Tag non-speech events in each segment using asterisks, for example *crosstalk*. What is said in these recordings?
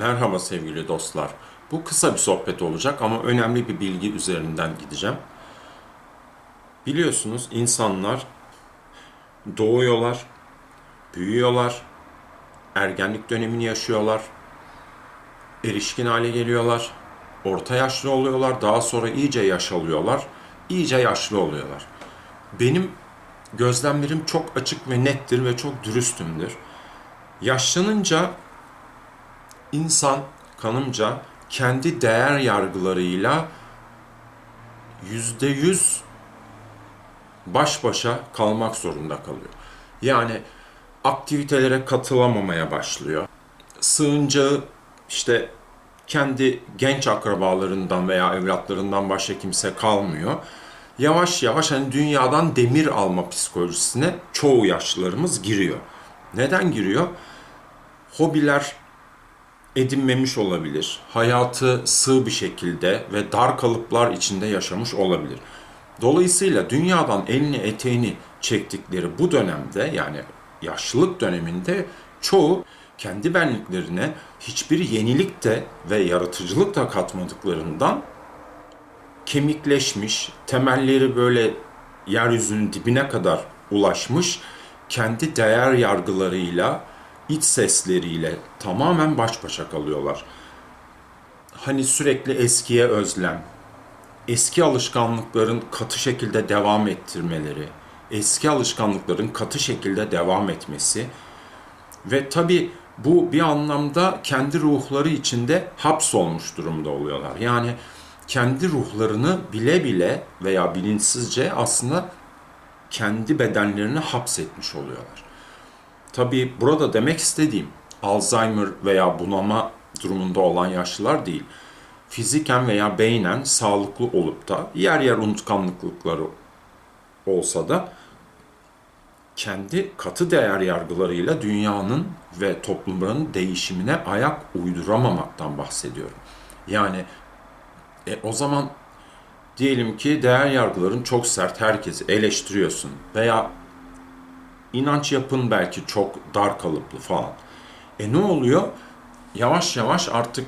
Merhaba sevgili dostlar. Bu kısa bir sohbet olacak ama önemli bir bilgi üzerinden gideceğim. Biliyorsunuz insanlar doğuyorlar, büyüyorlar, ergenlik dönemini yaşıyorlar, erişkin hale geliyorlar, orta yaşlı oluyorlar, daha sonra iyice yaş alıyorlar, iyice yaşlı oluyorlar. Benim gözlemlerim çok açık ve nettir ve çok dürüstümdür. Yaşlanınca insan kanımca kendi değer yargılarıyla yüzde yüz baş başa kalmak zorunda kalıyor. Yani aktivitelere katılamamaya başlıyor. Sığıncağı işte kendi genç akrabalarından veya evlatlarından başka kimse kalmıyor. Yavaş yavaş hani dünyadan demir alma psikolojisine çoğu yaşlılarımız giriyor. Neden giriyor? Hobiler edinmemiş olabilir. Hayatı sığ bir şekilde ve dar kalıplar içinde yaşamış olabilir. Dolayısıyla dünyadan elini eteğini çektikleri bu dönemde yani yaşlılık döneminde çoğu kendi benliklerine hiçbir yenilik de ve yaratıcılık da katmadıklarından kemikleşmiş, temelleri böyle yeryüzünün dibine kadar ulaşmış, kendi değer yargılarıyla, iç sesleriyle tamamen baş başa kalıyorlar. Hani sürekli eskiye özlem, eski alışkanlıkların katı şekilde devam ettirmeleri, eski alışkanlıkların katı şekilde devam etmesi ve tabi bu bir anlamda kendi ruhları içinde hapsolmuş durumda oluyorlar. Yani kendi ruhlarını bile bile veya bilinçsizce aslında kendi bedenlerini hapsetmiş oluyorlar. Tabii burada demek istediğim Alzheimer veya bunama durumunda olan yaşlılar değil. Fiziken veya beynen sağlıklı olup da yer yer unutkanlıkları olsa da kendi katı değer yargılarıyla dünyanın ve toplumların değişimine ayak uyduramamaktan bahsediyorum. Yani e, o zaman diyelim ki değer yargıların çok sert herkesi eleştiriyorsun veya inanç yapın belki çok dar kalıplı falan. E ne oluyor? Yavaş yavaş artık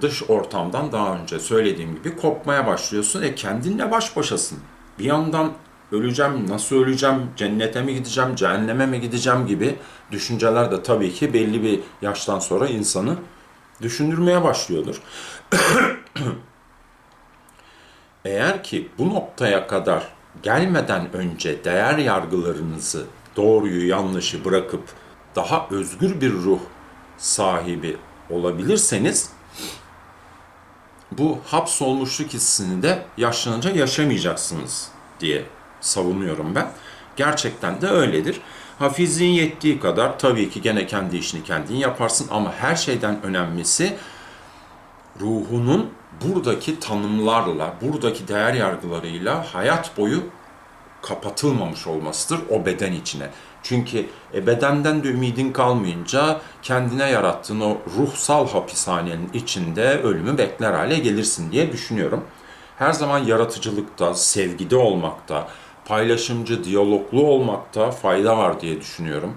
dış ortamdan daha önce söylediğim gibi kopmaya başlıyorsun. E kendinle baş başasın. Bir yandan öleceğim, nasıl öleceğim, cennete mi gideceğim, cehenneme mi gideceğim gibi düşünceler de tabii ki belli bir yaştan sonra insanı düşündürmeye başlıyordur. *clears throat* Eğer ki bu noktaya kadar gelmeden önce değer yargılarınızı doğruyu yanlışı bırakıp daha özgür bir ruh sahibi olabilirseniz bu hapsolmuşluk hissini de yaşlanınca yaşamayacaksınız diye savunuyorum ben. Gerçekten de öyledir. Ha fiziğin yettiği kadar tabii ki gene kendi işini kendin yaparsın ama her şeyden önemlisi ruhunun buradaki tanımlarla, buradaki değer yargılarıyla hayat boyu kapatılmamış olmasıdır o beden içine. Çünkü e, bedenden de ümidin kalmayınca kendine yarattığın o ruhsal hapishanenin içinde ölümü bekler hale gelirsin diye düşünüyorum. Her zaman yaratıcılıkta, sevgide olmakta, paylaşımcı, diyaloglu olmakta fayda var diye düşünüyorum.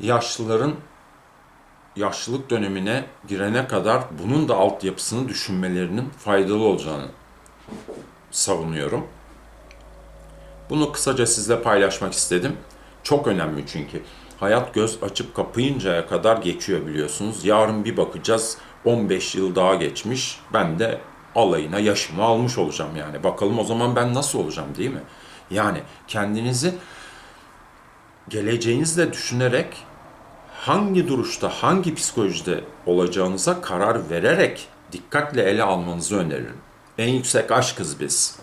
Yaşlıların yaşlılık dönemine girene kadar bunun da altyapısını düşünmelerinin faydalı olacağını savunuyorum. Bunu kısaca sizle paylaşmak istedim. Çok önemli çünkü. Hayat göz açıp kapayıncaya kadar geçiyor biliyorsunuz. Yarın bir bakacağız 15 yıl daha geçmiş. Ben de alayına yaşımı almış olacağım yani. Bakalım o zaman ben nasıl olacağım değil mi? Yani kendinizi geleceğinizle düşünerek hangi duruşta, hangi psikolojide olacağınıza karar vererek dikkatle ele almanızı öneririm. En yüksek aşkız biz.